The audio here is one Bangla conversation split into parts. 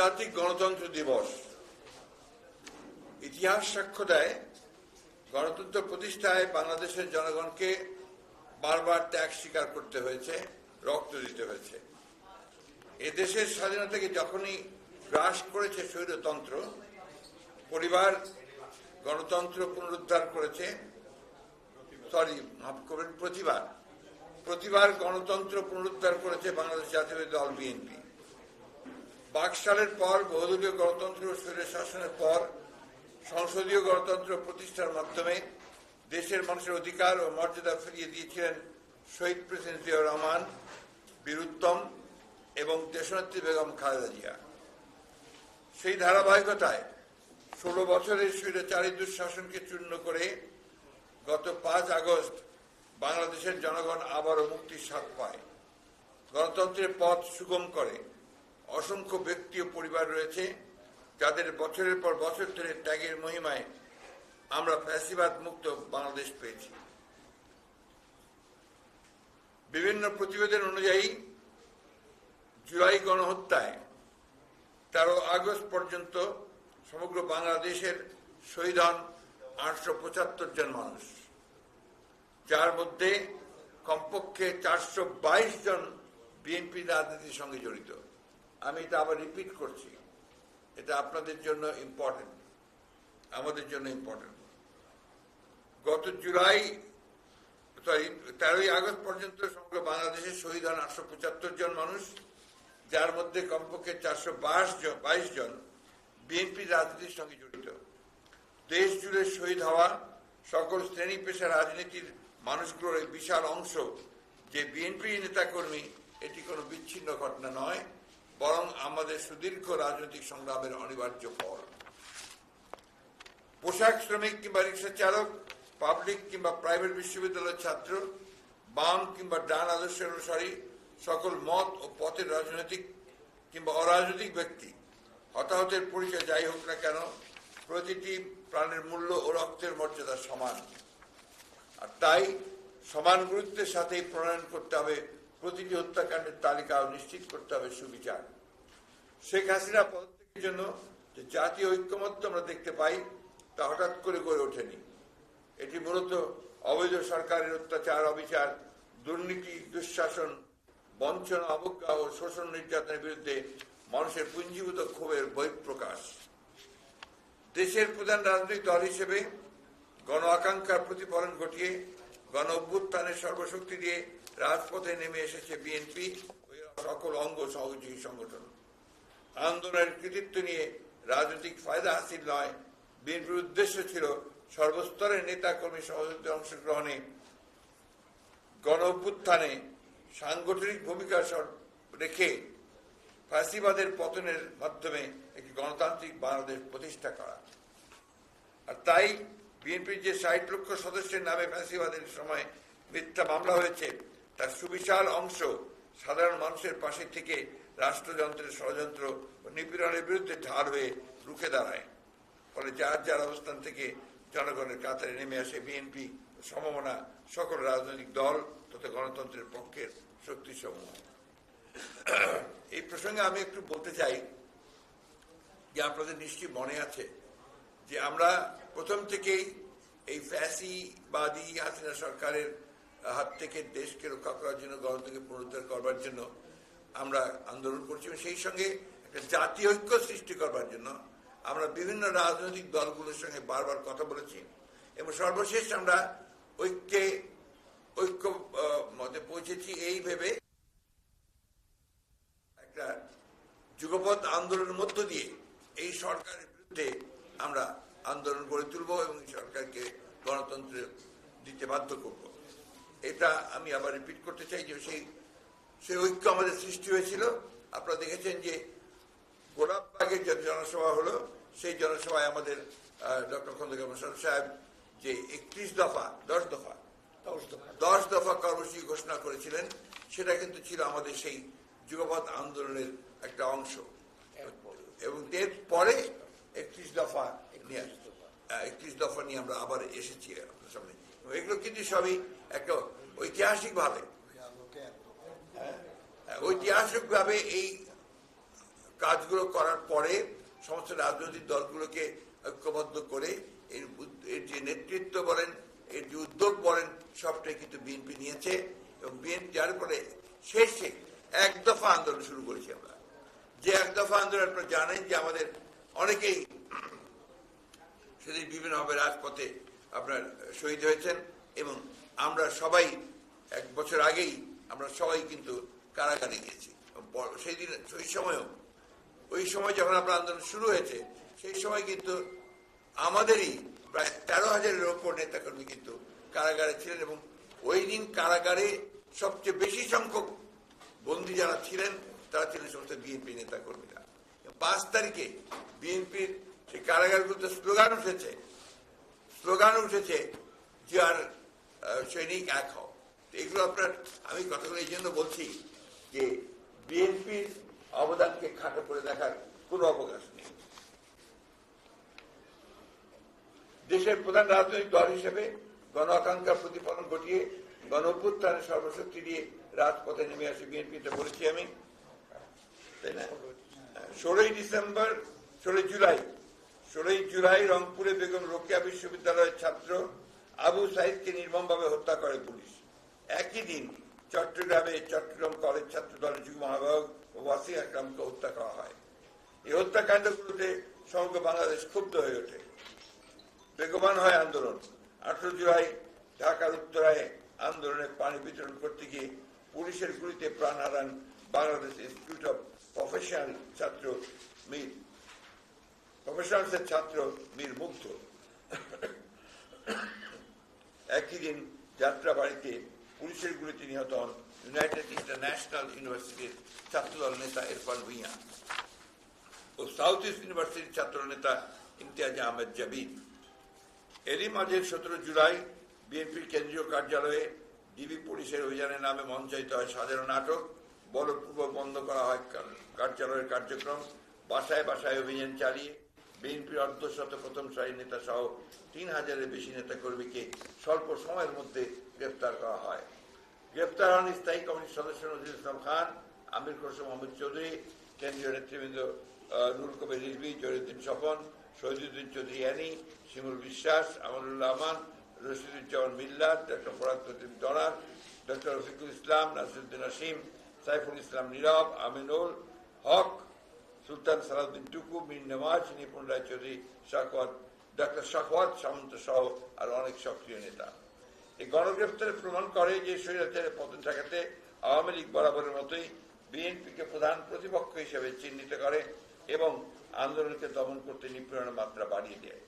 আন্তর্জাতিক গণতন্ত্র দিবস। ইতিহাস সাক্ষ্য দেয়, গণতন্ত্র প্রতিষ্ঠায় বাংলাদেশের জনগণকে বারবার ত্যাগ স্বীকার করতে হয়েছে, রক্ত দিতে হয়েছে। এদেশের স্বাধীনতাকে যখনই গ্রাস করেছে স্বৈরতন্ত্র, পরিবার গণতন্ত্র পুনরুদ্ধার করেছে, সরি, মাফ করবেন, প্রতিবার। প্রতিবার গণতন্ত্র পুনরুদ্ধার করেছে বাংলাদেশ জাতীয় দল, বিএনপি। বাকশালের পর বহুদলীয় গণতন্ত্র ও স্বৈর শাসনের পর সংসদীয় গণতন্ত্র প্রতিষ্ঠার মাধ্যমে দেশের মানুষের অধিকার ও মর্যাদা ফিরিয়ে দিয়েছিলেন শহীদ প্রেসিডেন্ট জিয়াউর রহমান বীরুত্তম এবং দেশনেত্রী বেগম খালেদা জিয়া। সেই ধারাবাহিকতায় ষোলো বছরের স্বৈরাচারী দুঃশাসনকে চূর্ণ করে গত পাঁচ আগস্ট বাংলাদেশের জনগণ আবারও মুক্তির স্বাদ পায়। গণতন্ত্রের পথ সুগম করে অসংখ্য ব্যক্তি ও পরিবার রয়েছে, যাদের বছরের পর বছর ধরে ত্যাগের মহিমায় আমরা ফ্যাসিবাদ মুক্ত বাংলাদেশ পেয়েছি। বিভিন্ন প্রতিবেদন অনুযায়ী, জুলাই গণহত্যায় তেরো আগস্ট পর্যন্ত সমগ্র বাংলাদেশের শহীদ হন আটশো পঁচাত্তর জন মানুষ, যার মধ্যে কমপক্ষে চারশো বাইশ জন বিএনপি রাজনীতির সঙ্গে জড়িত। আমি এটা আবার রিপিট করছি। এটা আপনাদের জন্য ইম্পর্টেন্ট আমাদের জন্য ইম্পর্টেন্ট গত জুলাই সরি তেরোই আগস্ট পর্যন্ত সমগ্র বাংলাদেশে শহীদ হন আটশো পঁচাত্তর জন মানুষ, যার মধ্যে কমপক্ষে চারশো জন, বাইশ জন বিএনপি রাজনীতির সঙ্গে জড়িত। দেশ জুড়ে শহীদ হওয়া সকল শ্রেণি পেশা রাজনীতির মানুষগুলোর বিশাল অংশ যে বিএনপি নেতাকর্মী, এটি কোনো বিচ্ছিন্ন ঘটনা নয়। বরং আমাদের সুদীর্ঘ রাজনৈতিক সংগ্রামের অনিবার্য ফল পোশাক শ্রমিক কিংবা রিক্সা চালক, পাবলিক কিংবা প্রাইভেট বিশ্ববিদ্যালয়ের ছাত্র, বাম কিংবা ডান আদর্শের অনুসারী, সকল মত ও পথের রাজনৈতিক কিংবা অরাজনৈতিক ব্যক্তি, হতাহতের পরিচয় যাই হোক না কেন, প্রতিটি প্রাণের মূল্য ও রক্তের মর্যাদা সমান। আর তাই সমান গুরুত্বের সাথেই প্রণয়ন করতে হবে প্রতিটি হত্যাকাণ্ডের তালিকা নিশ্চিত করতে হবে সুবিচার। শেখ হাসিনা পদত্যাগের জন্য যে জাতীয় ঐক্যমত্য আমরা দেখতে পাই, তা হঠাৎ করে গড়ে ওঠেনি। এটি মূলত অবৈধ সরকারের অত্যাচার, অবিচার, দুর্নীতি, দুঃশাসন, বঞ্চনা, অবজ্ঞা ও শোষণ নির্যাতনের বিরুদ্ধে মানুষের পুঞ্জীভূত ক্ষোভের বহিঃপ্রকাশ। দেশের প্রধান রাজনৈতিক দল হিসেবে গণ আকাঙ্ক্ষার প্রতিফলন ঘটিয়ে, গণ অভ্যুত্থানের সর্বশক্তি দিয়ে রাজপথে নেমে এসেছে বিএনপি সকল অঙ্গ সহযোগী সংগঠন। আন্দোলনের কৃতিত্ব নিয়ে রাজনৈতিক ফায়দা হাসিল নয়। বিএনপির উদ্দেশ্য ছিল সর্বস্তরের নেতা কর্মী সহযোগিতার অংশগ্রহণে গণ অভ্যুত্থানে সাংগঠনিক ভূমিকা রেখে ফাঁসিবাদের পতনের মাধ্যমে একটি গণতান্ত্রিক বাংলাদেশ প্রতিষ্ঠা করা। আর তাই বিএনপির যে ষাট লক্ষ সদস্যের নামে ফ্যাসিবাদের সময় মিথ্যা মামলা হয়েছে তার সুবিশাল অংশ সাধারণ মানুষের পাশে থেকে রাষ্ট্রযন্ত্রের ষড়যন্ত্র ও নিপীড়নের বিরুদ্ধে ঢাল হয়ে রুখে দাঁড়ায়। ফলে যার যার অবস্থান থেকে জনগণের কাতারে নেমে আসে বিএনপি সম্ভাবনা সকল রাজনৈতিক দল তথা গণতন্ত্রের পক্ষের শক্তিসমূহ এই প্রসঙ্গে আমি একটু বলতে চাই যে আপনাদের নিশ্চয়ই মনে আছে যে আমরা প্রথম থেকেই এই ফ্যাসিবাদী হাসিনা সরকারের হাত থেকে দেশকে রক্ষা করার জন্য, গণতন্ত্রকে পুনরুদ্ধার করবার জন্য আমরা আন্দোলন করছি এবং সেই সঙ্গে একটা জাতীয় ঐক্য সৃষ্টি করবার জন্য আমরা বিভিন্ন রাজনৈতিক দলগুলোর সঙ্গে বারবার কথা বলেছি এবং সর্বশেষ আমরা ঐক্যে, ঐক্য মতে পৌঁছেছি এই ভেবে একটা যুগপথ আন্দোলনের মধ্য দিয়ে এই সরকারের বিরুদ্ধে আমরা আন্দোলন গড়ে তুলব এবং সরকারকে গণতন্ত্র দিতে বাধ্য করব। এটা আমি আবার রিপিট করতে চাই যে সেই সেই ঐক্য আমাদের সৃষ্টি হয়েছিল। আপনারা দেখেছেন যে গোলাপবাগের যে জনসভা হলো সেই জনসভায় আমাদের ডক্টর খন্দকার মোশারফ সাহেব যে একত্রিশ দফা দশ দফা দশ দফা। কর্মসূচি ঘোষণা করেছিলেন সেটা কিন্তু ছিল আমাদের সেই যুগপথ আন্দোলনের একটা অংশ। এবং এর পরে একত্রিশ দফা। নিয়ে একত্রিশ দফা নিয়ে আমরা আবার এসেছি আপনার সামনে। এগুলো কিন্তু সবই একটা ঐতিহাসিক ভাবে ঐতিহাসিক ভাবে এই কাজগুলো করার পরে সমস্ত রাজনৈতিক দলগুলোকে ঐক্যবদ্ধ করে এর এর যে নেতৃত্ব বলেন, এর যে উদ্যোগ বলেন, সবটাই কিন্তু বিএনপি নিয়েছে এবং বিএনপি যার পরে শেষে এক দফা আন্দোলন শুরু করেছি আমরা। যে এক দফা আন্দোলন আপনারা জানেন যে আমাদের অনেকেই সেদিন বিভিন্নভাবে রাজপথে আপনার শহীদ হয়েছেন এবং আমরা সবাই, এক বছর আগেই আমরা সবাই কিন্তু কারাগারে গিয়েছি। সেই দিন ওই সময়ও, ওই সময় যখন আপনার আন্দোলন শুরু হয়েছে, সেই সময় কিন্তু আমাদেরই প্রায় তেরো হাজারের ওপর নেতাকর্মী কিন্তু কারাগারে ছিলেন এবং ওই দিন কারাগারে সবচেয়ে বেশি সংখ্যক বন্দী যারা ছিলেন, তারা ছিলেন সমস্ত বিএনপি নেতাকর্মীরা। পাঁচ তারিখে বিএনপির সেই কারাগারগুলোতে স্লোগান উঠেছে স্লোগান উঠেছে যে আর সৈনিক এক হও। এগুলো আপনার, আমি কথাগুলো এই জন্য বলছি যে বিএনপির অবদানকে খাটো করে দেখার কোনো অবকাশ নেই। দেশের প্রধান রাজনৈতিক দল হিসেবে গণ আকাঙ্ক্ষার প্রতিফলন ঘটিয়ে গণ অভ্যুত্থানের সর্বশক্তি দিয়ে রাজপথে নেমে আসে বিএনপিতে বলেছি আমি। তাই না? ষোলোই ডিসেম্বর, ষোলোই জুলাই ষোলোই জুলাই রংপুরে বেগম রোকেয়া বিশ্ববিদ্যালয়ের ছাত্র আবু সাইদকে নির্মমভাবে হত্যা করে পুলিশ। একই দিন চট্টগ্রামে চট্টগ্রাম কলেজ ছাত্র দলের যুগ্ম আহ্বায়ক ওয়াসি আকরামকে হত্যা করা হয়। এই হত্যাকাণ্ডগুলোতে সমগ্র বাংলাদেশ ক্ষুব্ধ হয়ে ওঠে। বেগবান হয় আন্দোলন। আঠারো জুলাই ঢাকার উত্তরায় আন্দোলনে পানি বিতরণ করতে গিয়ে পুলিশের গুলিতে প্রাণ হারান বাংলাদেশ ইনস্টিটিউট অফ প্রফেশনাল ছাত্র মীর প্রফেশনালসের ছাত্র মীর মুগ্ধ। একই দিন যাত্রাবাড়িতে পুলিশের গুলিতে নিহত হন ইউনাইটেড ইন্টারন্যাশনাল ইউনিভার্সিটির ছাত্রদল নেতা ইরফান ভুইয়া ও সাউথ ইস্ট ইউনিভার্সিটির ছাত্র নেতা ইমতিয়াজ আহমেদ জাবিদ এরই মাঝে সতেরো জুলাই বিএনপির কেন্দ্রীয় কার্যালয়ে ডিবি পুলিশের অভিযানের নামে মঞ্চায়িত হয় সাধারণ নাটক। বলপূর্বক বন্ধ করা হয় কার্যালয়ের কার্যক্রম। বাসায় বাসায় অভিযান চালিয়ে বিএনপির অর্ধশত প্রথম সারির নেতা সহ তিন হাজারের বেশি নেতা কর্মীকে স্বল্প সময়ের মধ্যে গ্রেপ্তার করা হয়। গ্রেপ্তার হন স্থায়ী কমিটির সদস্য নজরুল ইসলাম খান, আমির খসরু মোহাম্মদ চৌধুরী, কেন্দ্রীয় নেতৃবৃন্দ নুরুল কবির রিজভি, জহিরুদ্দিন স্বপন, শহীদুদ্দিন চৌধুরী অ্যানি, শিমুল বিশ্বাস, আমানুল্লাহ আমান, রশিদুজ্জামান মিল্লাত ডক্টর ফরাদ প্রদীপ দরার ডক্টর রফিকুল ইসলাম, নাসিরুদ্দিন আসিম সাইফুল ইসলাম নীরব, আমিনুল হক সুলতান সালাউদ্দিন টুকু, মীর নওয়াজ নিপুণ রায় চৌধুরী শাকওয়াত ডক্টর শাকওয়াত সামন্ত সহ আর অনেক সক্রিয় নেতা। এই গণগ্রেপ্তারে প্রমাণ করে যে স্বৈরাচারের পতন ঠেকাতে আওয়ামী লীগ বরাবরের মতোই বিএনপিকে প্রধান প্রতিপক্ষ হিসেবে চিহ্নিত করে এবং আন্দোলনকে দমন করতে নিপীড়নের মাত্রা বাড়িয়ে দেয়।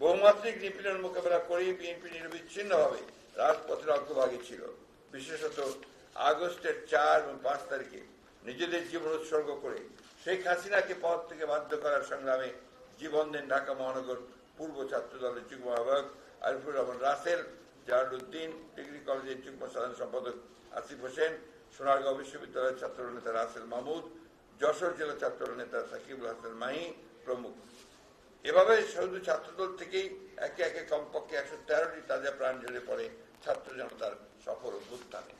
বহুমাত্রিক নিপীড়ন মোকাবেলা করেই বিএনপি নিরবিচ্ছিন্নভাবে রাজপথের অগ্রভাগে ছিল। বিশেষত আগস্টের চার এবং পাঁচ তারিখে নিজেদের জীবন উৎসর্গ করে শেখ হাসিনাকে পদ থেকে বাধ্য করার সংগ্রামে জীবন দেন ঢাকা মহানগর পূর্ব ছাত্র দলের যুগ্ম আহ্বায়ক আরিফুর রহমান রাসেল জাহারুদ্দিন ডিগ্রি কলেজের যুগ্ম সাধারণ সম্পাদক আসিফ হোসেন, সোনারগাঁও বিশ্ববিদ্যালয়ের ছাত্র নেতা রাসেল মাহমুদ, যশোর জেলা ছাত্র নেতা সাকিবুল হাসান মাহি প্রমুখ। এভাবে শুধু ছাত্রদল থেকেই একে একে কমপক্ষে একশো তেরোটি তাজা প্রাণ ঝরে পড়ে ছাত্র জনতার সফল অভ্যুত্থানে।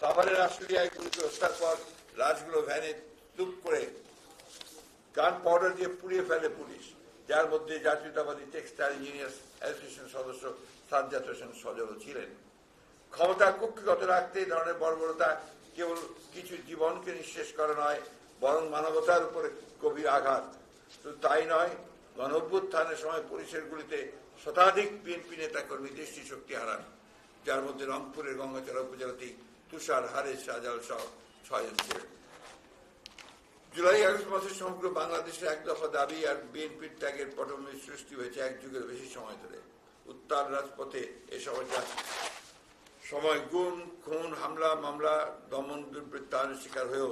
সাভারের আশুলিয়ায় গুলিতে হত্যার পর লাশগুলো ভ্যানে তুপ করে গান পাউডার দিয়ে পুড়িয়ে ফেলে পুলিশ। যার মধ্যে জাতীয়তাবাদী টেক্সটাইল ইঞ্জিনিয়ার্স অ্যাসোসিয়েশন সদস্য সাজ্জাদ হোসেন সজল ছিলেন। ক্ষমতা কুক্ষিগত রাখতে এই ধরনের বর্বরতা কেবল কিছু জীবনকে নিঃশেষ করা নয়, বরং মানবতার উপরে গভীর আঘাত। শুধু তাই নয় গণ সময় পুলিশের গুলিতে শতাধিক বিএনপি নেতা কর্মী দৃষ্টি শক্তি হারান, যার মধ্যে রংপুরের গঙ্গাচড়া উপজেলাতেই তুষার হারেস শাহজাল সহ ছয়জন ছিলেন। জুলাই আগস্ট মাসে সমগ্র বাংলাদেশের এক দফা দাবি, আর বিএনপির ত্যাগের পটভূমি সৃষ্টি হয়েছে এক যুগের বেশি সময় ধরে। উত্তাল রাজপথে এ সময় গুণ খুন, হামলা, মামলা, দমন দুর্বৃত্তায়নের শিকার হয়েও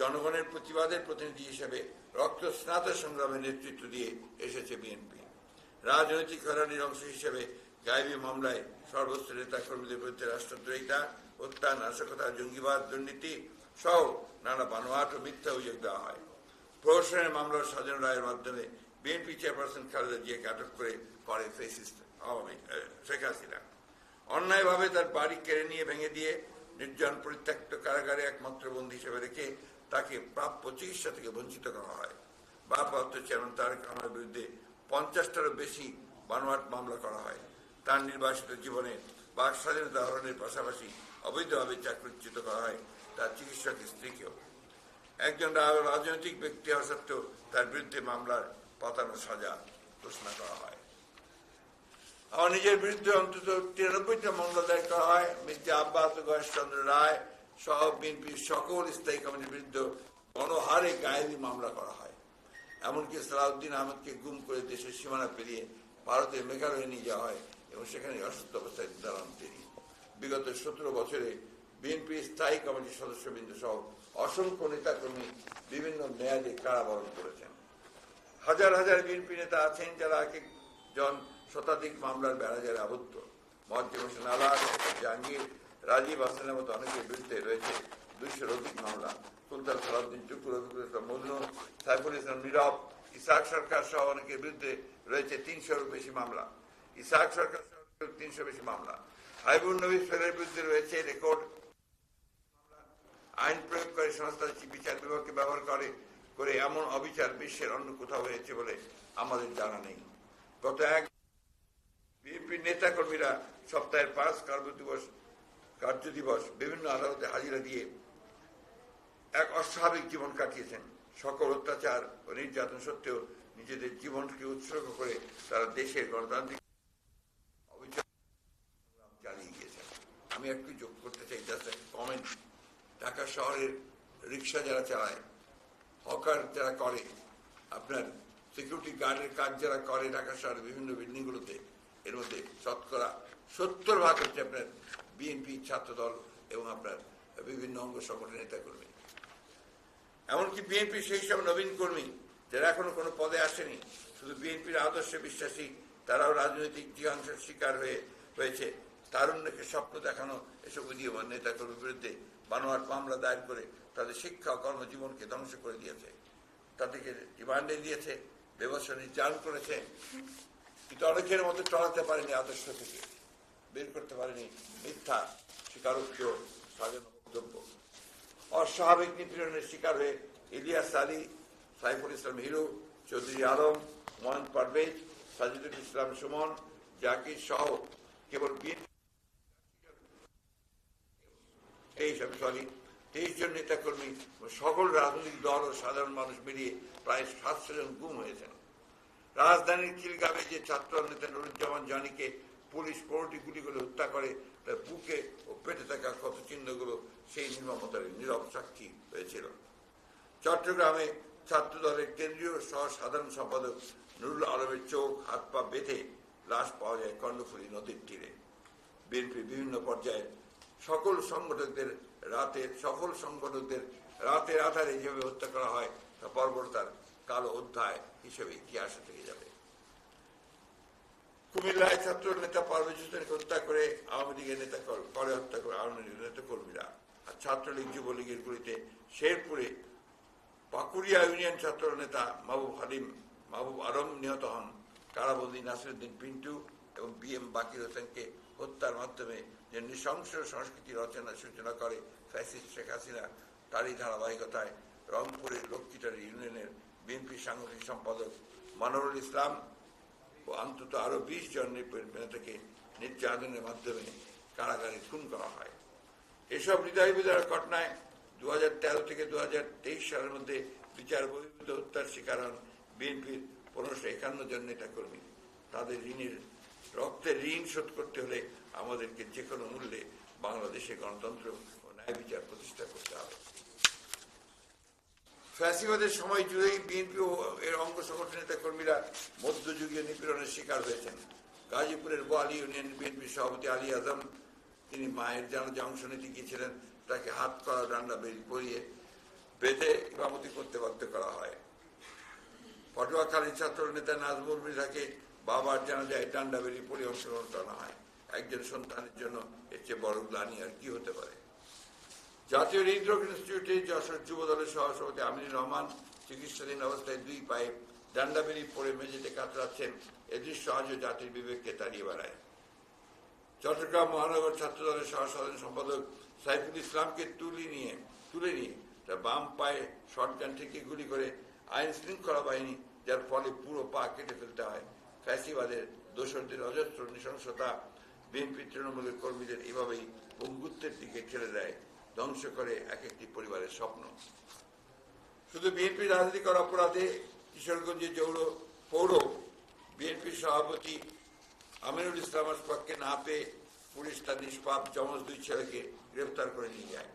জনগণের প্রতিবাদের প্রতিনিধি হিসেবে রক্ত স্নাত সংগ্রামে নেতৃত্ব দিয়ে এসেছে বিএনপি। রাজনৈতিক হয়রানির অংশ হিসেবে গায়েবী মামলায় সর্বোচ্চ নেতা কর্মীদের বিরুদ্ধে রাষ্ট্রদ্রোহিতা, হত্যা, নাশকতা, জঙ্গিবাদ, দুর্নীতি সহ নানা বানোয়াট ও মিথ্যা অভিযোগ দেওয়া হয়। প্রহসনের মামলার সাজানো রায়ের মাধ্যমে বিএনপি চেয়ারপারসন খালেদা জিয়াকে আটক করে করে ফেসিস্ট আওয়ামী শেখ হাসিনা। অন্যায়ভাবে তার বাড়ি কেড়ে নিয়ে ভেঙে দিয়ে নির্জন পরিত্যক্ত কারাগারে একমাত্র বন্দী হিসেবে রেখে তাকে প্রাপ্য চিকিৎসা থেকে বঞ্চিত করা হয়। ভারপ্রাপ্ত চেয়ারম্যান তারেক রহমানের বিরুদ্ধে পঞ্চাশটারও বেশি বানোয়াট মামলা করা হয়। তার নির্বাসিত জীবনে বাক স্বাধীনতা হরণের পাশাপাশি অবৈধভাবে চাকরিচ্যুত করা হয়। তার চিকিৎসক স্ত্রীকেও একজন রাজনৈতিক ব্যক্তি হওয়া সত্ত্বেও তার বিরুদ্ধে মামলার পাতানো সাজা ঘোষণা করা হয়। আমার নিজের বিরুদ্ধে অন্তত তিরানব্বইটা মামলা দায়ের করা হয়। মির্জা আব্বাস গয়েশ চন্দ্র রায় সহ বিএনপির সকল স্থায়ী কমিটির বিরুদ্ধে গণহারে গায়েবী মামলা করা হয়। এমনকি সালাউদ্দিন আহমদকে গুম করে দেশের সীমানা পেরিয়ে ভারতের মেঘালয়ে নিয়ে যাওয়া হয় এবং সেখানে অসুস্থ অবস্থায় দাঁড়ান তিনি। বিগত সতেরো বছরে বিএনপি স্থায়ী কমিটির সদস্যবৃন্দ সহ অসংখ্য নেতাকর্মী বিভিন্ন মেয়াদে কারাবরণ করেছেন। হাজার হাজার বিএনপি নেতা আছেন যারা এক একজন শতাধিক মামলার বেড়াজারে আবদ্ধ। মজ্জিদ হোসেন আলাদ জাহাঙ্গীর, রাজীব হাসানের মতো অনেকের বিরুদ্ধে রয়েছে দুইশোর অধিক মামলা। সুলতান সালাউদ্দিন টুকুর ইসলাম মজনু সাইফুল ইসলাম, নীরব ইসাক সরকার সহ অনেকের বিরুদ্ধে রয়েছে তিনশোর বেশি মামলা। ইসাক সরকার সহ তিনশো বেশি মামলা। হাইবুল নবী ফেরের বিরুদ্ধে রয়েছে রেকর্ড আইন প্রয়োগকারী সংস্থা বিচার বিভাগকে ব্যবহার করে করে এমন অবিচার বিশ্বের অন্য কোথাও হয়েছে বলে আমাদের জানা নেই। গত এক বিএনপি নেতা কর্মীরা সপ্তাহের পাঁচ কর্ম দিবস, কার্য দিবস বিভিন্ন আদালতে হাজিরা দিয়ে এক অস্বাভাবিক জীবন কাটিয়েছেন। সকল অত্যাচার ও নির্যাতন সত্ত্বেও নিজেদের জীবনকে উৎসর্গ করে তারা দেশের গণতান্ত্রিক অবিচার চালিয়ে গিয়েছেন। আমি একটু যোগ করতে চাই একটা কমেন্ট ঢাকা শহরের রিক্সা যারা চালায়, হকার যারা করে, আপনার সিকিউরিটি গার্ডের কাজ যারা করে ঢাকা শহরের বিভিন্ন বিল্ডিংগুলোতে এর মধ্যে শতকরা সত্তর ভাগ হচ্ছে আপনার বিএনপি ছাত্রদল এবং আপনার বিভিন্ন অঙ্গ সংগঠনের নেতা কর্মী এমনকি বিএনপি সেই সব নবীন কর্মী, যারা এখনও কোনো পদে আসেনি, শুধু বিএনপির আদর্শে বিশ্বাসী, তারাও রাজনৈতিক জিহাংসের শিকার হয়ে হয়েছে। তারুণ্যকে স্বপ্ন দেখানো এসব উদীয়মান নেতা কর্মীর বিরুদ্ধে বানোয়াট মামলা দায়ের করে তাদের শিক্ষা কর্মজীবনকে ধ্বংস করে দিয়েছে। তাদেরকে রিমান্ডে দিয়েছে, ব্যবস্থা নির্যাতন করেছে। কিন্তু অনেকের মধ্যে টলাতে পারেনি আদর্শ থেকে। বের করতে পারেনি মিথ্যা, স্বীকারোক্ত স্বাধীন বক্তব্য অস্বাভাবিক নিপীড়নের শিকার হয়ে ইলিয়াস আলী, সাইফুল ইসলাম হিরু, চৌধুরী আলম মোহাম্মদ পারভেজ, সাজিদুল ইসলাম সুমন, জাকির সহ কেবল বিএনপি তেইশ আমি সরি। তেইশ জন নেতাকর্মী সকল রাজনৈতিক দল ও সাধারণ মানুষ মিলিয়ে প্রায় সাতশো জন গুম হয়েছেন। রাজধানীর খিলগাঁবে যে ছাত্র নেতা নুরুজ্জামান জানিকে পুলিশ পনেরোটি গুলি করে হত্যা করে, তার বুকে ও পেটে থাকা ক্ষত চিহ্নগুলো সেই নির্মমতার নীরব সাক্ষী হয়েছিল। চট্টগ্রামে ছাত্র দলের কেন্দ্রীয় সহ সাধারণ সম্পাদক নুরুল আলমের চোখ, হাত পা বেঁধে লাশ পাওয়া যায় কর্ণফুলী নদীর তীরে। বিএনপির বিভিন্ন পর্যায়ে সকল সংগঠকদের রাতের সফল সংগঠকদের রাতের আধারে যেভাবে হত্যা করা হয়, তা বর্বরতার কালো অধ্যায় হিসেবে ইতিহাসে থেকে যাবে। কুমিল্লায় ছাত্র নেতা পারভেজ হোসেনকে হত্যা করে আওয়ামী লীগের নেতা করে হত্যা করে আওয়ামী লীগের নেতা কর্মীরা। আর ছাত্রলীগ, যুবলীগের গুলিতে শেরপুরে পাকুড়িয়া ইউনিয়ন ছাত্র নেতা মাহবুব হালিম, মাহবুব আলম নিহত হন। কারাবন্দি নাসিরুদ্দিন পিন্টু এবং বি এম বাকির হোসেনকে হত্যার মাধ্যমে যে নৃশংস সংস্কৃতি রচনার সূচনা করে ফ্যাসিস্ট শেখ হাসিনা, তারই ধারাবাহিকতায় রংপুরের লক্ষ্মীটারি ইউনিয়নের বিএনপি সাংগঠনিক সম্পাদক মানরুল ইসলাম ও অন্তত আরও বিশ জন নেতাকে নির্যাতনের মাধ্যমে কারাগারে খুন করা হয়। এসব হৃদয় বিদারক ঘটনায় দু হাজার তেরো থেকে দু হাজার তেইশ সালের মধ্যে বিচার বহির্ভূত হত্যার শিকার হন বিএনপির পনেরোশো একান্ন জন নেতাকর্মী। তাদের ঋণের, রক্তের ঋণ শোধ করতে হলে আমাদেরকে যে কোনো মূল্যে বাংলাদেশে গণতন্ত্র ও ন্যায় বিচার প্রতিষ্ঠা করতে হবে। ফ্যাসিবাদের সময় জুড়েই বিএনপি ও এর অঙ্গ সংগঠন নেতা কর্মীরা মধ্যযুগীয় নিপীড়নের শিকার হয়েছেন। গাজীপুরের বোয়ালি ইউনিয়ন বিএনপি সভাপতি আলী আজম, তিনি মায়ের জানাজা অংশ নিতে গিয়েছিলেন, তাকে হাত করা ডান্ডা পরিয়ে বেঁধে ইমামতি করতে বাধ্য করা হয়। পটুয়াখালী ছাত্র নেতা নাজমুল মৃধাকে বাবার জানাজায় ডান্ডা বেরিয়ে পড়ে অংশগ্রহণ করা হয়। একজন সন্তানের জন্য এর চেয়ে বড় গ্লানি আর কি হতে পারে? জাতীয় হৃদরোগ ইনস্টিটিউটে যশোর যুব দলের সহসভাপতি আমিনুর রহমান চিকিৎসাধীন অবস্থায় দুই পায়ে ডান্ডা বেরিয়ে পড়ে মেঝেতে কাতরাচ্ছেন। এ দৃশ্য আজও জাতির বিবেককে তাড়িয়ে বেড়ায়। চট্টগ্রাম মহানগর ছাত্র দলের সহ সাধারণ সম্পাদক সাইফুল ইসলামকে তুলে নিয়ে তুলে নিয়ে তার বাম পায়ে শটগান থেকে গুলি করে আইন শৃঙ্খলা বাহিনী, যার ফলে পুরো পা কেটে ফেলতে হয়। ফ্যাসিবাদের দোসরদের অজস্র নৃশংসতা বিএনপি তৃণমূলের কর্মীদের এভাবেই পঙ্গুত্বের দিকে ঠেলে দেয়, ধ্বংস করে এক একটি পরিবারের স্বপ্ন। শুধু বিএনপি রাজনীতি করা অপরাধে কিশোরগঞ্জের জৌর পৌর, বিএনপির সভাপতি আমিনুল ইসলাম আশফাককে না পেয়ে পুলিশ তার নিষ্পাপ যমজ দুই ছেলেকে গ্রেফতার করে নিয়ে যায়।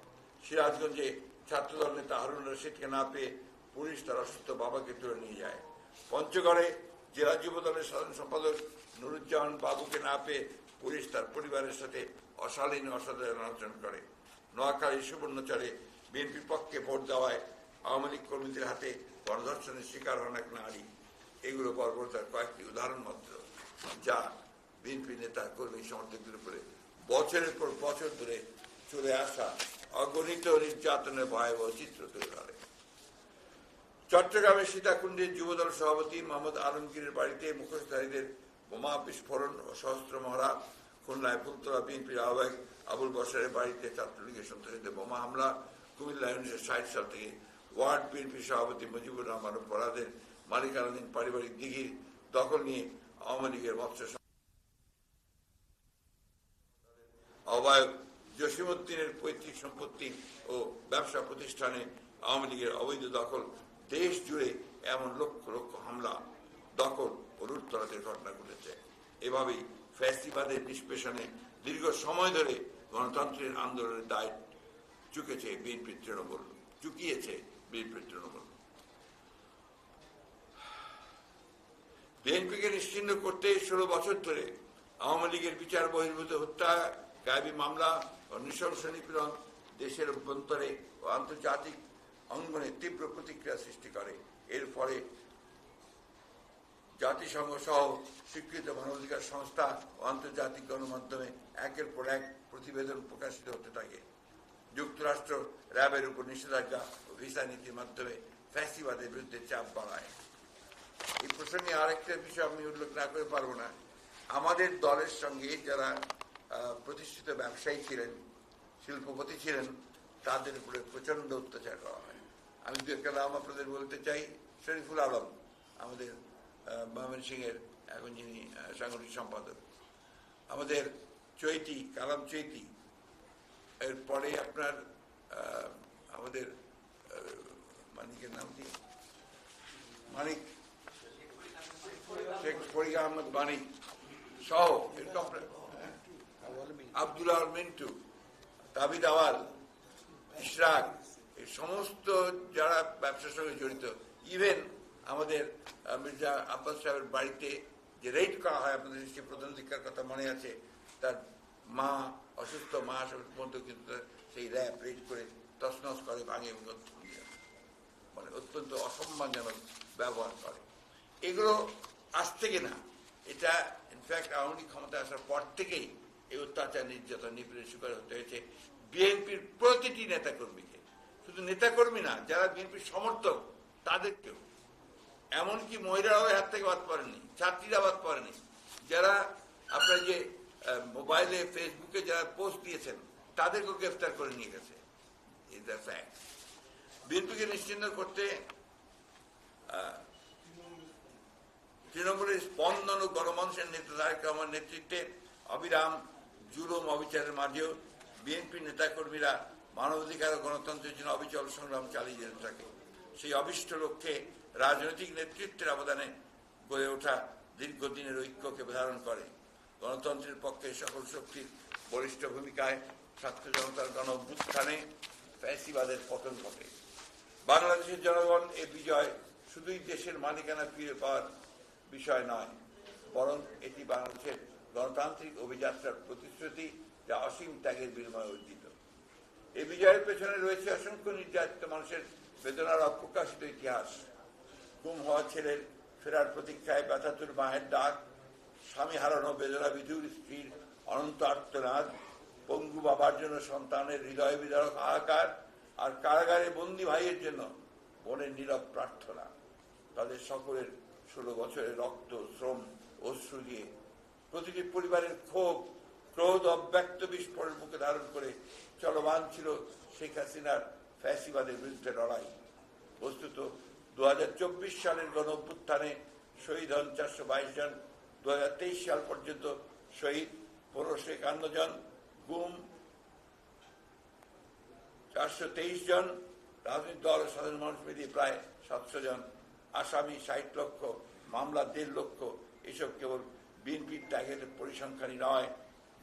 সিরাজগঞ্জে ছাত্রদল নেতা হারুন রশিদকে না পেয়ে পুলিশ তার অসুস্থ বাবাকে তুলে নিয়ে যায়। পঞ্চগড়ে জেলা যুব দলের সাধারণ সম্পাদক নুরুজ্জামান বাবুকে না পেয়ে পুলিশ তার পরিবারের সাথে অশালীন অসাধারণ আচরণ করে। নোয়াখালী সুবর্ণচরে বিএনপির পক্ষে ভোট দেওয়ায় আওয়ামী লীগ কর্মীদের হাতে গণধর্ষণের শিকার হন এক নারী। এগুলো বর্বরতার কয়েকটি উদাহরণ মাত্র, যা বিএনপি নেতা, কর্মী, সমর্থকদের উপরে বছরের পর বছর ধরে চলে আসা অগণিত নির্যাতনের ভয়াবহ চিত্র তুলে ধরে চট্টগ্রামের সীতাকুণ্ডের যুবদল সভাপতি মোহাম্মদ আলমগীরের বাড়িতে মুখোশধারীদের বোমা বিস্ফোরণ ও সহস্র মহড়া, খুলনায় ফুলতলা বিএনপির আহ্বায়ক আবুল বসারের বাড়িতে ছাত্রলীগের সন্ত্রাসীদের বোমা হামলা, কুমিল্লা উনিশশো ষাট সাল থেকে ওয়ার্ড বিএনপি সভাপতি মুজিবুর রহমান পরাদের মালিকানাধীন পারিবারিক দিঘির দখল নিয়ে আওয়ামী লীগের মৎস্য আহ্বায়ক জসিমুদ্দিনের পৈতৃক সম্পত্তি ও ব্যবসা প্রতিষ্ঠানে আওয়ামী লীগের অবৈধ দখল, দেশ জুড়ে এমন লক্ষ লক্ষ হামলা, দখল ও লুটতরাজের ঘটনা ঘটেছে। এভাবেই ফ্যাসিবাদের নিষ্পেষণে দীর্ঘ সময় ধরে গণতন্ত্রের আন্দোলনের দায় চুকেছে বিএনপি তৃণমূল, চুকিয়েছে বিএনপি তৃণমূল। বিএনপিকে নিশ্চিন্ন করতে ষোলো বছর ধরে আওয়ামী লীগের বিচার বহির্ভূত হত্যা, গায়েবী মামলা ও নৃশংস নিপীড়ন দেশের অভ্যন্তরে ও আন্তর্জাতিক অঙ্গনে তীব্র প্রতিক্রিয়া সৃষ্টি করে। এর ফলে জাতিসংঘ সহ স্বীকৃত মানবাধিকার সংস্থা ও আন্তর্জাতিক গণমাধ্যমে একের পর এক প্রতিবেদন প্রকাশিত হতে থাকে। যুক্তরাষ্ট্র র্যাবের উপর নিষেধাজ্ঞা ও ভিসা নীতির মাধ্যমে ফ্যাসিবাদের বিরুদ্ধে চাপ বাড়ায়। এই প্রসঙ্গে আরেকটা বিষয় আমি উল্লেখ না করে পারব না। আমাদের দলের সঙ্গে যারা প্রতিষ্ঠিত ব্যবসায়ী ছিলেন, শিল্পপতি ছিলেন, তাদের উপরে প্রচণ্ড অত্যাচার করা হয়। আমি দু একটা নাম আপনাদের বলতে চাই। শরীফুল আলম, আমাদের ময়মনসিংহের এখন যিনি সাংগঠনিক সম্পাদক। আমাদের চৈতি, কালাম চৈতি, এরপরে আপনার আমাদের মানিকের নাম কি? মানিক, শেখ ফরিদ আহমদ মানিক সহ আব্দুল আল মিন্টু, তাবিদ আওয়াল, ইশরাক, এই সমস্ত যারা ব্যবসার সঙ্গে জড়িত ইভেন আমাদের মির্জা আব্বাস সাহেবের বাড়িতে যে রেড করা হয়, আপনাদের সে প্রধান শিক্ষার কথা মনে আছে, তার মা অসুস্থ, মা পর্যন্ত কিন্তু সেই র্যাব রেড করে তছনছ করে ভাঙে। মানে অত্যন্ত অসম্মানজনক ব্যবহার করে এগুলো আজ থেকে না, এটা ইনফ্যাক্ট আওয়ামী লীগ ক্ষমতায় আসার পর থেকেই এই অত্যাচার, নির্যাতন নিপীড়ের শিকার হতে হয়েছে বিএনপির প্রতিটি নেতাকর্মীকে শুধু নেতাকর্মী না, যারা বিএনপির সমর্থক, তাদেরকেও এমনকি মহিলারাও হাত থেকে বাদ পড়েনি, ছাত্রীরা বাদ পড়েনি। যারা আপনার যে মোবাইলে, ফেসবুকে যারা পোস্ট দিয়েছেন, তাদেরকেও গ্রেফতার করে নিয়ে গেছে। ইজ বিএনপিকে নিশ্চিন্ন করতে তৃণমূলের স্পন্দন ও গণমানুষের নেতা তারেক রহমান নেতৃত্বে অবিরাম জুলুম অবিচারের মাঝেও বিএনপি নেতাকর্মীরা মানবাধিকার ও গণতন্ত্রের জন্য অবিচল সংগ্রাম চালিয়ে যেতে থাকে সেই অবিষ্ট লক্ষ্যে রাজনৈতিক নেতৃত্বের অবদানে গড়ে ওঠা দীর্ঘদিনের ঐক্যকে ধারণ করে। গণতন্ত্রের পক্ষে সকল শক্তির বলিষ্ঠ ভূমিকায় ছাত্র জনতার গণ অভ্যুত্থানে ফ্যাসিবাদের পতন ঘটে। বাংলাদেশের জনগণ এ বিজয় শুধুই দেশের মালিকানা ফিরে পাওয়ার বিষয় নয়, বরং এটি বাংলাদেশের গণতান্ত্রিক অভিযাত্রার প্রতিশ্রুতি যা অসীম ত্যাগের বিনিময়ে অর্জিত। এই বিজয়ের পেছনে রয়েছে অসংখ্য নির্যাতিত মানুষের বেদনার অপ্রকাশিত ইতিহাস। গুম হওয়া ছেলের ফেরার প্রতীক্ষায় ব্যথাতুর মায়ের ডাক, স্বামী হারানো বেদনা বিধুর স্ত্রীর অনন্ত আর্তনাদ, পঙ্গু বাবার জন্য সন্তানের হৃদয় বিদারক হাহাকার, আর কারাগারে বন্দি ভাইয়ের জন্য বোনের নীরব প্রার্থনা। তাদের সকলের ষোলো বছরের রক্ত, শ্রম, অশ্রু দিয়ে প্রতিটি পরিবারের ক্ষোভ, ক্রোধ, অব্যক্ত বিস্ফোরণ মুখে ধারণ করে চলমান ছিল শেখ হাসিনার ফ্যাসিবাদের বিরুদ্ধে লড়াই। বস্তুত দু হাজার চব্বিশ সালের গণ অভ্যুত্থানে শহীদ হন চারশো বাইশ জন, দুহাজার তেইশ সাল পর্যন্ত শহীদ পনেরোশো একান্ন জন, গুম চারশো তেইশ জন, রাজনৈতিক দল সাধারণ মানুষ মিলিয়ে প্রায় সাতশো জন, আসামি ষাট লক্ষ, মামলা দেড় লক্ষ, এসব কেবল বিএনপির ত্যাগের পরিসংখ্যানই নয়,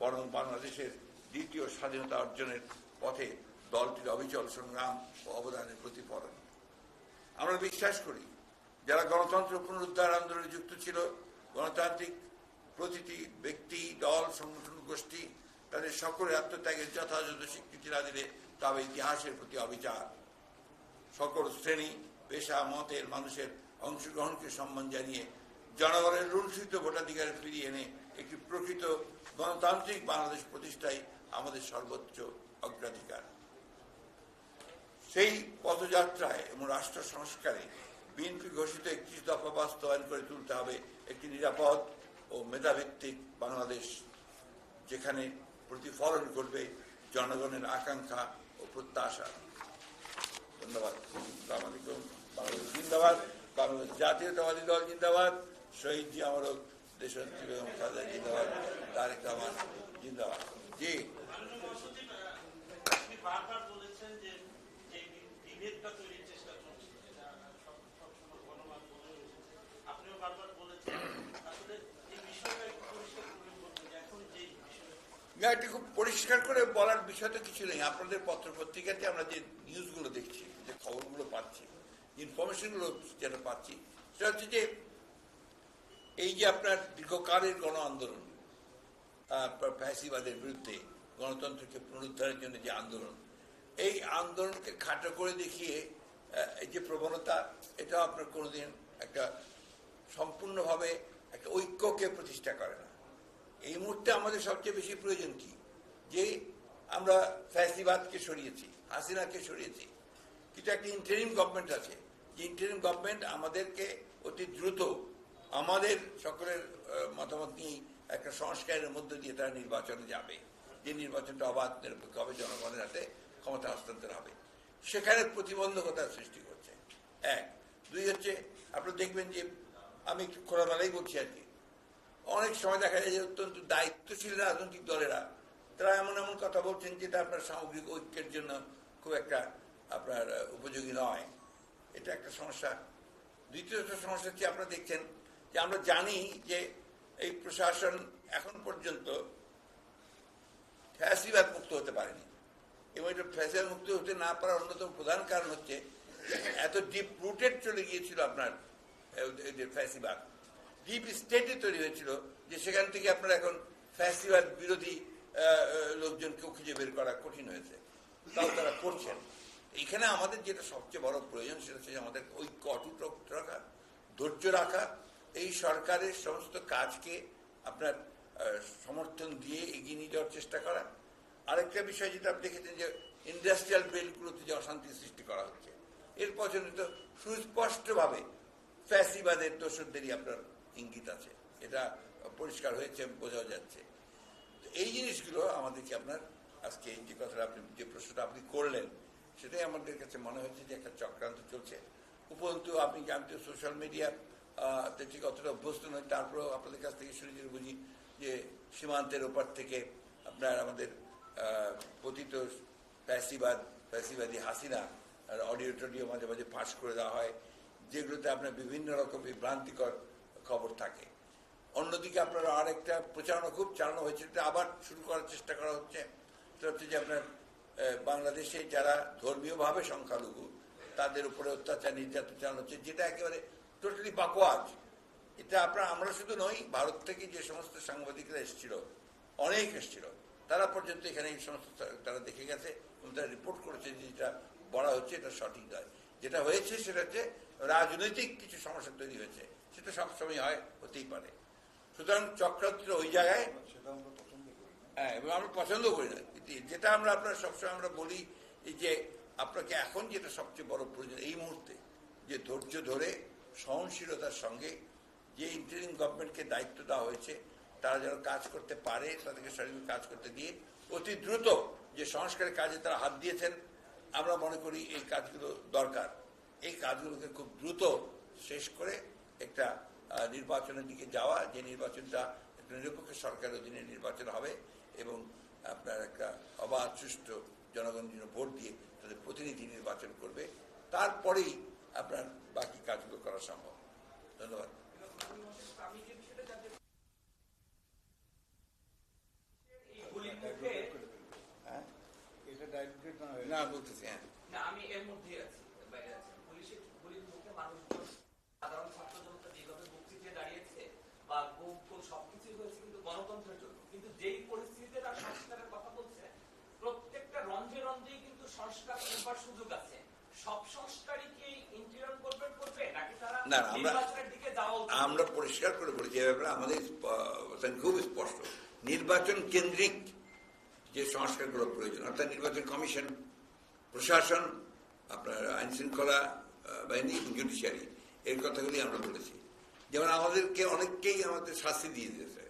বরং বাংলাদেশের দ্বিতীয় স্বাধীনতা অর্জনের পথে দলটির অবিচল সংগ্রাম ও অবদানের প্রতিফলন। আমরা বিশ্বাস করি, যারা গণতন্ত্র পুনরুদ্ধার আন্দোলনে যুক্ত ছিল, গণতান্ত্রিক প্রতিটি ব্যক্তি, দল, সংগঠন, গোষ্ঠী তাদের সকলের আত্মত্যাগের যথাযথ স্বীকৃতি না দিলে তবে ইতিহাসের প্রতি অবিচার। সকল শ্রেণি, পেশা, মতের মানুষের অংশগ্রহণকে সম্মান জানিয়ে জনগণের লুণ্ঠিত ভোটাধিকার ফিরিয়ে এনে একটি প্রকৃত গণতান্ত্রিক বাংলাদেশ প্রতিষ্ঠাই আমাদের সর্বোচ্চ অগ্রাধিকার। সেই পদযাত্রায় এবং রাষ্ট্র সংস্কারে বিএনপি ঘোষিত একত্রিশ দফা বাস্তবায়ন করে তুলতে হবে একটি নিরাপদ ও মেধাভিত্তিক বাংলাদেশ, যেখানে প্রতিফলন করবে জনগণের আকাঙ্ক্ষা ও প্রত্যাশা। ধন্যবাদ। বাংলাদেশ জিন্দাবাদ। বাংলাদেশ জাতীয়তাবাদী দল জিন্দাবাদ। শহীদ জি আমরক দেশনেত্রী বেগম জিন্দাবাদ। তারেক রহমান জিন্দাবাদ। জি আপনি বারবার বলেছেন যে যে বিভেদটা তৈরির চেষ্টা আপনিও বারবার বলেছেন, আসলে এই বিষয়টা পরিষ্কার করে বলবেন এখন যে বিষয়টা এটি খুব পরিষ্কার করে বলার বিষয় তো কিছু নেই। আপনাদের পত্র পত্রিকাতে আমরা যে নিউজগুলো দেখছি, যে খবরগুলো পাচ্ছি, ইনফরমেশনগুলো যেটা পাচ্ছি, সেটা হচ্ছে যে এই যে আপনার দীর্ঘকালের গণ আন্দোলন ফ্যাসিবাদের বিরুদ্ধে গণতন্ত্রকে পুনরুদ্ধারের জন্য যে আন্দোলন এই আন্দোলনকে খাটো করে দেখিয়ে এই যে প্রবণতা এটা আপনার কোনোদিন একটা সম্পূর্ণভাবে একটা ঐক্যকে প্রতিষ্ঠা করে না। এই মুহূর্তে আমাদের সবচেয়ে বেশি প্রয়োজন কি? যে আমরা ফ্যাসিবাদকে সরিয়েছি, হাসিনাকে সরিয়েছি। কিন্তু একটা ইন্টারিম গভর্নমেন্ট আছে। যে ইন্টারিম গভর্নমেন্ট আমাদেরকে অতি দ্রুত আমাদের সকলের মতামত নিয়ে একটা সংস্কারের মধ্য দিয়ে তারা নির্বাচনে যাবে। যে নির্বাচনটা অবাধ, নিরপেক্ষ হবে জনগণের হাতে ক্ষমতা হস্তান্তর হবে। সেখানে প্রতিবন্ধকতার সৃষ্টি করছে এক। দুই হচ্ছে আপনারা দেখবেন যে আমি খোলামেলাই বলছি আর কি। অনেক সময় দেখা যায় যে অত্যন্ত দায়িত্বশীল রাজনৈতিক দলেরা, তারা এমন এমন কথা বলছেন যেটা আপনার সামগ্রিক ঐক্যের জন্য খুব একটা আপনার উপযোগী নয়। এটা একটা সমস্যা। দ্বিতীয় সমস্যা হচ্ছে, আপনারা দেখছেন যে আমরা জানি যে এই প্রশাসন এখন পর্যন্ত ফ্যাসিবাদ মুক্ত হতে পারেনি। এবং এটা ফ্যাসিবাদ মুক্ত হতে না পারার অন্যতম প্রধান কারণ হচ্ছে, এত ডিপ রুটেড চলে গিয়েছিল আপনার ফ্যাসিবাদ। ডিপ স্টেটে তৈরি হয়েছিল, যে সেখান থেকে আপনার এখন ফ্যাসিবাদ বিরোধী লোকজনকেও খুঁজে বের করা কঠিন হয়েছে। তাও তারা করছেন। এখানে আমাদের যেটা সবচেয়ে বড় প্রয়োজন, সেটা হচ্ছে আমাদের ঐক্য অটুট রাখা, ধৈর্য রাখা, এই সরকারের সমস্ত কাজকে আপনার সমর্থন দিয়ে এগিয়ে নিয়ে যাওয়ার চেষ্টা করা আরেকটা বিষয় যেটা আপনি দেখেছেন যে ইন্ডাস্ট্রিয়াল বেলগুলোতে যে অশান্তি সৃষ্টি করা হচ্ছে, এর পছন্দ তো সুস্পষ্টভাবে ফ্যাসিবাদের দোষরদেরই আপনার ইঙ্গিত আছে। এটা পরিষ্কার হয়েছে, বোঝাও যাচ্ছে। এই জিনিসগুলো আমাদেরকে আপনার আজকে এই যে কথাটা আপনি, যে প্রশ্নটা আপনি করলেন, সেটাই আমাদের কাছে মনে হচ্ছে যে একটা চক্রান্ত চলছে। উপরন্তু আপনি জানতে সোশ্যাল মিডিয়া ঠিক অতটা অভ্যস্ত নয়, তারপরেও আপনাদের কাছ থেকে শুনে বুঝি যে সীমান্তের ওপার থেকে আপনার আমাদের পতিত ফ্যাসিবাদ ফ্যাসিবাদী হাসিনা অডিও টডিও মাঝে মাঝে ফাঁস করে দেওয়া হয়, যেগুলোতে আপনার বিভিন্ন রকম বিভ্রান্তিকর খবর থাকে। অন্যদিকে আপনার আরেকটা প্রচারণা খুব চালানো হয়েছে এটা আবার শুরু করার চেষ্টা করা হচ্ছে। সেটা হচ্ছে যে আপনার বাংলাদেশে যারা ধর্মীয়ভাবে সংখ্যালঘু, তাদের উপরে অত্যাচার, নির্যাতন চালানো হচ্ছে, যেটা একেবারে টোটালি বাকোয়াজ। এটা আপনার, আমরা শুধু নই, ভারত থেকে যে সমস্ত সাংবাদিকরা এসেছিল, অনেক এসেছিল। তারা পর্যন্ত এখানে এই সমস্ত তারা দেখে গেছে এবং তারা রিপোর্ট করেছে যে যেটা বলা হচ্ছে, এটা সঠিক নয়। যেটা হয়েছে সেটা হচ্ছে রাজনৈতিক কিছু সমস্যা তৈরি হয়েছে। সেটা সবসময় হয়, হতেই পারে। সুতরাং চক্রান্ত ওই জায়গায় হ্যাঁ এবং আমরা পছন্দ করি না। যেটা আমরা আপনার সবসময় আমরা বলি যে আপনাকে এখন যেটা সবচেয়ে বড় প্রয়োজন এই মুহূর্তে, যে ধৈর্য ধরে সহনশীলতার সঙ্গে যে ইন্টারিম গভর্নমেন্টকে দায়িত্ব দেওয়া হয়েছে তারা যেন কাজ করতে পারে, তাদেরকে সঠিক কাজ করতে দিয়ে অতি দ্রুত যে সংস্কারের কাজে তারা হাত দিয়েছেন, আমরা মনে করি এই কাজগুলো দরকার। এই কাজগুলোকে খুব দ্রুত শেষ করে একটা নির্বাচনের দিকে যাওয়া, যে নির্বাচনটা একটা নিরপেক্ষ সরকারের অধীনে নির্বাচন হবে এবং আপনার একটা অবাধ, সুষ্ঠু জনগণ যেন ভোট দিয়ে তাদের প্রতিনিধি নির্বাচন করবে, তারপরেই আপনার বাকি কাজগুলো করা সম্ভব। ধন্যবাদ আমি যে বিষয়টা জানতে এই গুলির মুখে হ্যাঁ এটা ডাইরেক্টেড না হয়ে বলতেছি হ্যাঁ। না আমি এর মধ্যে আছি বাইরে আছি। পুলিশের গুলির মুখে মানুষজন সাধারণ ছাত্র জনতা যেভাবে মুক্তি দিয়ে দাঁড়িয়েছে বা গুম খুন হয়েছে কিন্তু গণতন্ত্রের জন্য। কিন্তু যেই পরিস্থিতিতে তারা সংস্কারের কথা বলছে প্রত্যেকটা রঞ্জে রঞ্জেই কিন্তু সংস্কার করবার সুযোগ আছে। সব সংস্কারই কি ইন্টিরিয়র গভর্নমেন্ট করবে নাকি তারা না, না, আমরা- দিকে যাওয়া আমরা পরিষ্কার করে বলেছি এ ব্যাপারে আমাদের খুব স্পষ্ট। নির্বাচন কেন্দ্রিক যে সংস্কারগুলো প্রয়োজন অর্থাৎ নির্বাচন কমিশন প্রশাসন আপনার আইন শৃঙ্খলা বাহিনী এবং জুডিশিয়ারি এর কথাগুলি আমরা বলেছি। যেমন আমাদেরকে অনেককেই আমাদের শাস্তি দিয়ে দিয়েছে।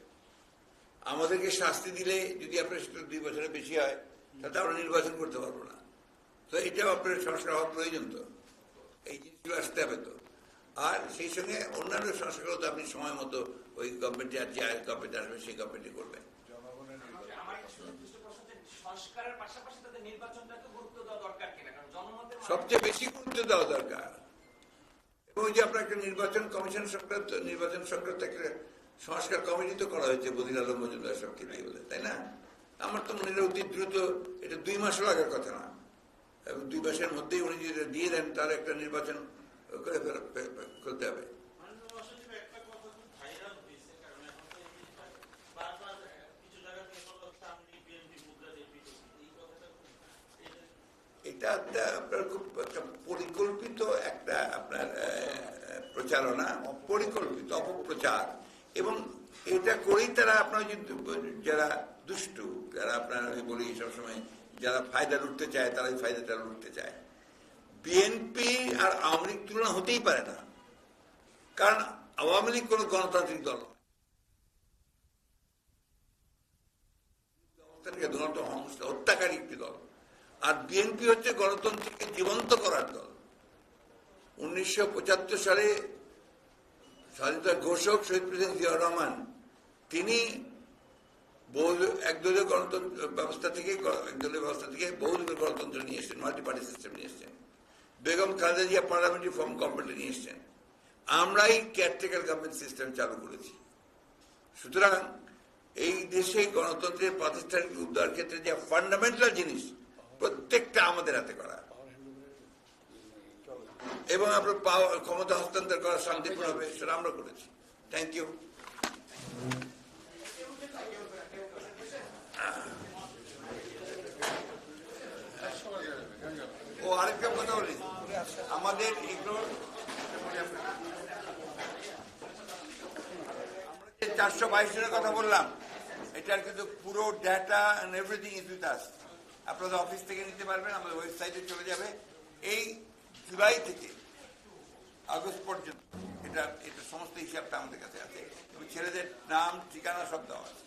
আমাদেরকে শাস্তি দিলে যদি আপনার সেটা দুই বছরের বেশি হয় তাহলে আমরা নির্বাচন করতে পারব না। তো এটাও আপনার সংস্কার হওয়া প্রয়োজন তো। এই জিনিসগুলো আসতে হবে তো। আর সেই সঙ্গে অন্যান্য সংস্কারও তো আপনি সময় মতো ওই গভর্নমেন্টে আর যে গভর্নমেন্ট আসবে সেই গভর্নমেন্টে করবেন। সংস্কারের পাশাপাশি তাদের নির্বাচনটাকে গুরুত্ব দেওয়া দরকার কিনা কারণ জনমতের মানুষ- সবচেয়ে বেশি গুরুত্ব দেওয়া দরকার। এবং যে আপনার একটা নির্বাচন কমিশন সংক্রান্ত, নির্বাচন সংক্রান্ত একটা সংস্কার কমিটি তো করা হয়েছে বদির আলম, মজুমদার সবকে দিয়ে বলে, তাই না? আমার তো মনে হয় অতি দ্রুত এটা দুই মাসও লাগার কথা না। এবং দুই মাসের মধ্যেই উনি যদি দিয়ে দেন, তার একটা নির্বাচন করে ফেলা- ফে- ফে- করতে হবে মাননীয় মহাসচিব একটা কথা খুব ভাইরাল হয়েছে কারণ এখন তো এই জিনিসটা বারবার আহ, কিছু জায়গা থেকে বলা হচ্ছে আমলি বিএনপি মুদ্রা দিয়ে বিজেপি এই কথাটা খুব এটা এটা আপনার খুব পরিকল্পিত একটা আপনার প্রচারণা, পরিকল্পিত, অপপ্রচার। এবং এটা করেই তারা আপনার যারা দুষ্টু, যারা আপনার আমি বলি সবসময়, যারা ফায়দা লুটতে চায়, তারাই ফায়দাটা লুটতে চায়। বিএনপি আর আওয়ামী লীগ তুলনা হতেই পারে না। কারণ আওয়ামী লীগ কোনো গণতান্ত্রিক দল হত্যাকারী একটি দল। আর বিএনপি হচ্ছে গণতন্ত্রকে জীবন্ত করার দল। উনিশশো পঁচাত্তর সালে স্বাধীনতা ঘোষক শহীদ প্রেসিডেন্ট জিয়া রহমান, তিনি একদলীয় গণতন্ত্র ব্যবস্থা থেকে, একদলীয় ব্যবস্থা থেকে বহুদলীয় গণতন্ত্র নিয়ে এসছেন মাল্টি পার্টি সিস্টেম নিয়ে এসছেন। বেগম খালেদা জিয়া পার্লামেন্টারি ফর্ম গভর্নমেন্টে নিয়ে এসছেন। আমরাই কেয়ারটেকার গভর্নমেন্ট সিস্টেম চালু করেছি। সুতরাং এই দেশে গণতন্ত্রের প্রাতিষ্ঠানিক উদ্ধার ক্ষেত্রে যে ফান্ডামেন্টাল জিনিস প্রত্যেকটা আমাদের হাতে করা। এবং আমরা পাওয়ার ক্ষমতা হস্তান্তর করা শান্তিপূর্ণ হবে সেটা আমরা করেছি। থ্যাংক ইউ ও, আরেকটা কথা বলি। আমাদের চারশো বাইশ জনের কথা বললাম, এটার কিন্তু পুরো data everything is with us আপনাদের অফিস থেকে নিতে পারবেন আমাদের ওয়েবসাইটে চলে যাবে। এই জুলাই থেকে আগস্ট পর্যন্ত এটা এটা সমস্ত হিসাবটা আমাদের কাছে আছে। এবং ছেলেদের নাম ঠিকানা সব দেওয়া আছে।